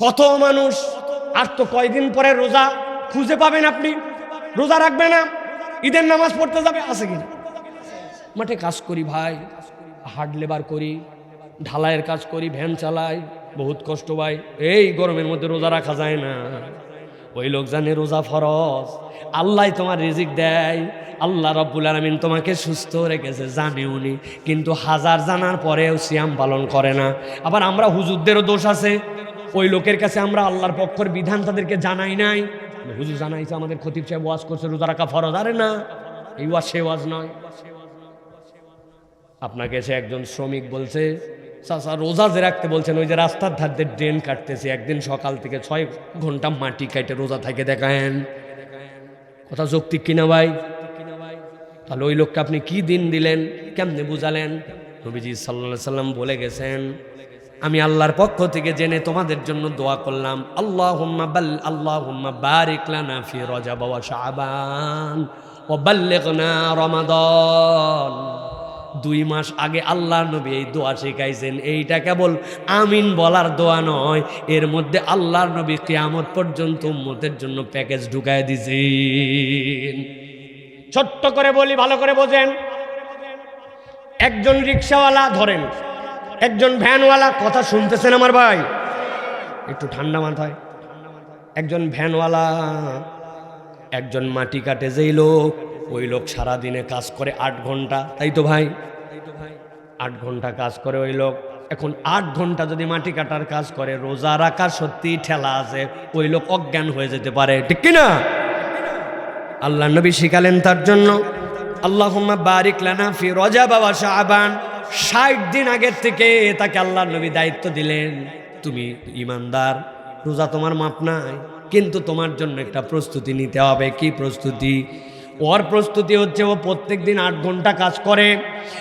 কত মানুষ, আর তো কয়দিন পরে রোজা খুঁজে পাবেন আপনি? রোজা রাখবে না? ঈদের নামাজ পড়তে যাবে? আছে কিনা? মাঠে কাজ করি ভাই, হার্ড লেবার করি, ঢালাইয়ের কাজ করি, ভ্যান চালাই, বহুত কষ্ট ভাই। এই গরমের মধ্যে রোজা রাখা যায় না। ওই লোক জানে রোজা ফরজ। আল্লাহ তোমার রিজিক দেয়। আল্লাহ রব্বুল আলমিন তোমাকে সুস্থ রেখেছে, জানে উনি। কিন্তু হাজার জানার পরেও সিয়াম পালন করে না। আবার আমরা হুজুরদেরও দোষ আছে। ওই লোকের কাছে আমরা আল্লাহর পক্ষের বিধান তাদেরকে জানাই নাই। হুজুর জানাইছে, আমাদের খতিব সাহেব ওয়াজ করছে, রোজা রাখা ফরজ। আরে না, এই ওয়াজ সে ওয়াজ নয়। আপনাকে সে একজন শ্রমিক বলছে, চাচা, রোজা যে রাখতে বলছেন, ওই যে রাস্তার ধার দিয়ে ড্রেন কাটতেছে, একদিন সকাল থেকে ছয় ঘণ্টা মাটি কাটে রোজা থাকে, দেখায়েন। কথা যৌক্তিক কিনা ভাই? তাহলে ওই লোককে আপনি কি দিন দিলেন? কেমনে বুঝালেন? নবীজি সাল্লা সাল্লাম বলে গেছেন আমি আল্লাহর পক্ষ থেকে জেনে তোমাদের জন্য দোয়া করলাম আল্লাহ হুম্মা বাল আল্লাহ হুম্মা বারিক ফি রজাব ওয়া শাবান ও বাল্লিগনা রমাদান। দুই মাস আগে আল্লাহ নবী এই দোয়া শিখাইছেন, এইটা কেবল আমিন বলার দোয়া নয়, এর মধ্যে আল্লাহর নবী কিয়ামত পর্যন্ত উম্মতের জন্য প্যাকেজ ঢুকায় দিয়েছেন ছোট্ট করে বলি, ভালো করে বোঝেন। একজন রিক্সাওয়ালা ধরেন একজন ভ্যানওয়ালা কথা শুনতেছেন আমার ভাই। একটু ঠান্ডা মাথায়। একজন ভ্যানওয়ালা, একজন মাটি কাটে যেই লোক, ওই লোক সারা দিনে কাজ করে আট ঘণ্টা। তাই তো ভাই? আট ঘণ্টা কাজ করে ওই লোক। এখন আট ঘণ্টা যদি মাটি কাটার কাজ করে, রোজা রাখা সত্যি ঠেলা আছে। ওই লোক অজ্ঞান হয়ে যেতে পারে। ঠিক কিনা? আল্লাহ নবী শিখালেন তার জন্য আল্লাহ বারিক লানা ফি রজা বাবা শাহবান ষাট দিন আগের থেকে তাকে আল্লাহ নবী দায়িত্ব দিলেন, তুমি ইমানদার, রোজা তোমার মাপ নাই, কিন্তু তোমার জন্য একটা প্রস্তুতি নিতে হবে। কি প্রস্তুতি? ওর প্রস্তুতি হচ্ছে ও প্রত্যেক দিন আট ঘণ্টা কাজ করে।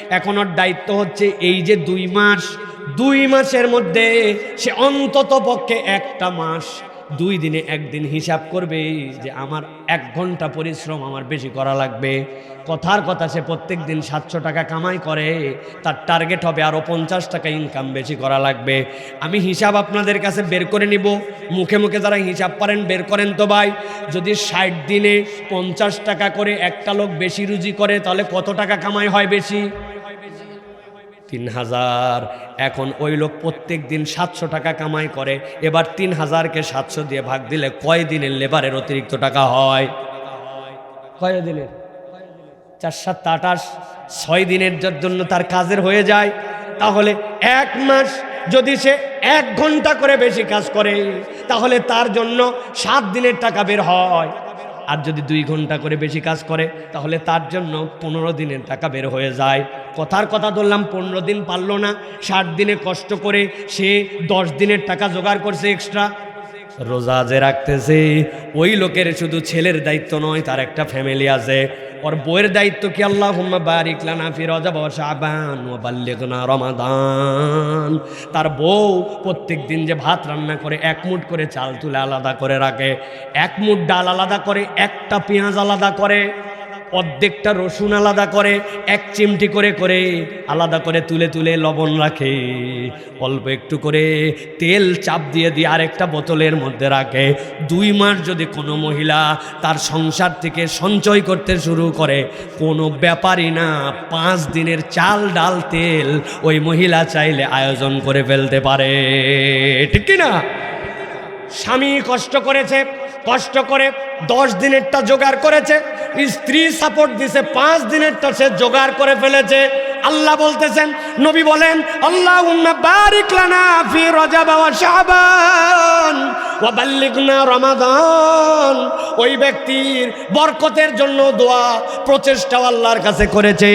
এখন ওর দায়িত্ব হচ্ছে এই যে দুই মাস, দুই মাসের মধ্যে সে অন্তত পক্ষে একটা মাস দুই দিনে একদিন হিসাব করবে যে আমার এক ঘণ্টা পরিশ্রম আমার বেশি করা লাগবে। কথার কথা সে প্রত্যেক দিন সাতশো টাকা কামাই করে, তার টার্গেট হবে আরও পঞ্চাশ টাকা ইনকাম বেশি করা লাগবে। আমি হিসাব আপনাদের কাছে বের করে নিব। মুখে মুখে যারা হিসাব পারেন, বের করেন তো ভাই। যদি ষাট দিনে পঞ্চাশ টাকা করে একটা লোক বেশি রুজি করে, তাহলে কত টাকা কামাই হয় বেশি? তিন হাজার এখন ওই লোক প্রত্যেক দিন সাতশো টাকা কামাই করে। এবার তিন হাজারকে সাতশো দিয়ে ভাগ দিলে কয় দিনের লেবারের অতিরিক্ত টাকা হয়? কয় দিনের? চার, সাত আঠাশ ছয় দিনের জন্য তার কাজের হয়ে যায়। তাহলে এক মাস যদি সে এক ঘণ্টা করে বেশি কাজ করে, তাহলে তার জন্য সাত দিনের টাকা বের হয়। আর যদি দুই ঘণ্টা করে বেশি কাজ করে, তাহলে তার জন্য পনেরো দিনের টাকা বের হয়ে যায়। কথার কথা ধরলাম, পনেরো দিন পারল না, ষাট দিনে কষ্ট করে সে দশ দিনের টাকা জোগাড় করছে এক্সট্রা রোজা যে রাখতেছে, ওই লোকের শুধু ছেলের দায়িত্ব নয়, তার একটা ফ্যামিলি আছে। ওর বইয়ের দায়িত্ব কি? আল্লাহ বারিক লানা বাল্লিগনা রমাদান। তার বউ প্রত্যেক দিন যে ভাত রান্না করে, এক মুঠ করে চাল তুলে আলাদা করে রাখে। এক মুঠ ডাল আলাদা করে, একটা পেঁয়াজ আলাদা করে। অর্ধেকটা রসুন আলাদা করে, এক চিমটি করে করে আলাদা করে তুলে তুলে লবণ রাখে। অল্প একটু করে তেল চাপ দিয়ে দিয়ে আরেকটা বোতলের মধ্যে রাখে। দুই মাস যদি কোনো মহিলা তার সংসার থেকে সঞ্চয় করতে শুরু করে, কোনো ব্যাপারই না, পাঁচ দিনের চাল, ডাল, তেল ওই মহিলা চাইলে আয়োজন করে ফেলতে পারে। ঠিক কি না? স্বামী কষ্ট করেছে, কষ্ট করে দশ দিনেরটা জোগাড় করেছে স্ত্রী সাপোর্ট দিছে, পাঁচ দিনেরটা সে জোগাড় করে ফেলেছে। আল্লাহ বলতেছেন, নবী বলেন আল্লাহ বারিক লানা ফি রজাব ওয়া শাবান ওয়া বাল্লিগনা রমাদান। ওই ব্যক্তির বরকতের জন্য দোয়া প্রচেষ্টা আল্লাহর কাছে করেছে।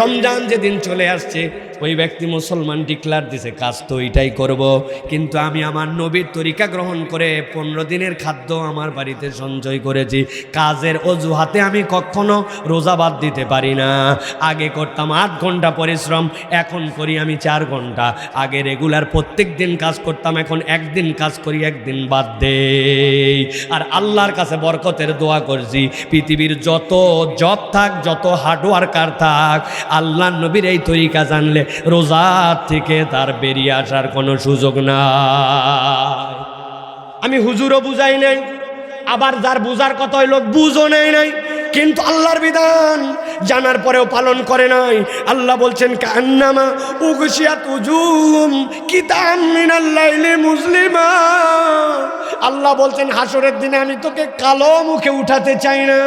রমজান যেদিন চলে আসছে ওই ব্যক্তি মুসলমান ডিক্লার দিছে, কাজ তো এটাই করব, কিন্তু আমি আমার নবীর তরিকা গ্রহণ করে পনেরো দিনের খাদ্য আমার বাড়িতে সঞ্চয় করেছি। কাজের অজুহাতে আমি কখনো রোজা বাদ দিতে পারি না। আগে করতাম আট ঘণ্টা পরিশ্রম, এখন করি আমি চার ঘণ্টা। আগে রেগুলার প্রত্যেক দিন কাজ করতাম, এখন একদিন কাজ করি, একদিন বাদ দেই। আর আল্লাহর কাছে বরকতের দোয়া করছি, পৃথিবীর যত জব থাক, যত হার্ডওয়ার্কার থাক আল্লাহ নবীর এই তরিকা জানলে রোজা থেকে তার বেরিয়ে আসার কোনো সুযোগ না আমি হুজুরও বুঝাই নাই, আবার যার বুঝার কথা লোক বুঝও নেই নাই। কিন্তু আল্লাহর বিধান জানার পরেও পালন করে নাই। আল্লাহ বলছেন, কান্নামা উগসিয়া তুজুম কিতাম মিনাল্লাইলি মুসলিমা। আল্লাহ বলছেন হাসরের দিনে আমি তোকে কালো মুখে উঠাতে চাই না।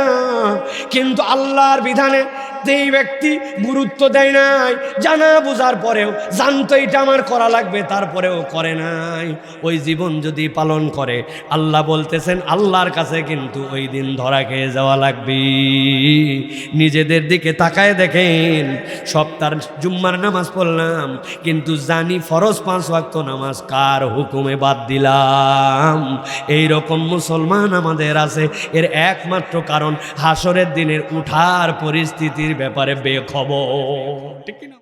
কিন্তু আল্লাহর বিধানে যেই ব্যক্তি গুরুত্ব দেয় নাই, জানা বোঝার পরেও জানতো এটা আমার করা লাগবে, তারপরেও করে নাই। ওই জীবন যদি পালন করে, আল্লাহ বলতেছেন, আল্লাহর কাছে কিন্তু ওই দিন ধরা খেয়ে যাওয়া লাগবে। নিজেদের দিকে তাকায় দেখেন, সপ্তাহ জুম্মার নামাজ পড়লাম, কিন্তু জানি ফরজ পাঁচ ওয়াক্ত নামাজ কার হুকুমে বাদ দিলাম। এই রকম মুসলমান আমাদের আছে, এর একমাত্র কারণ হাসরের দিনের উঠার পরিস্থিতির ব্যাপারে বেখবর। ঠিক না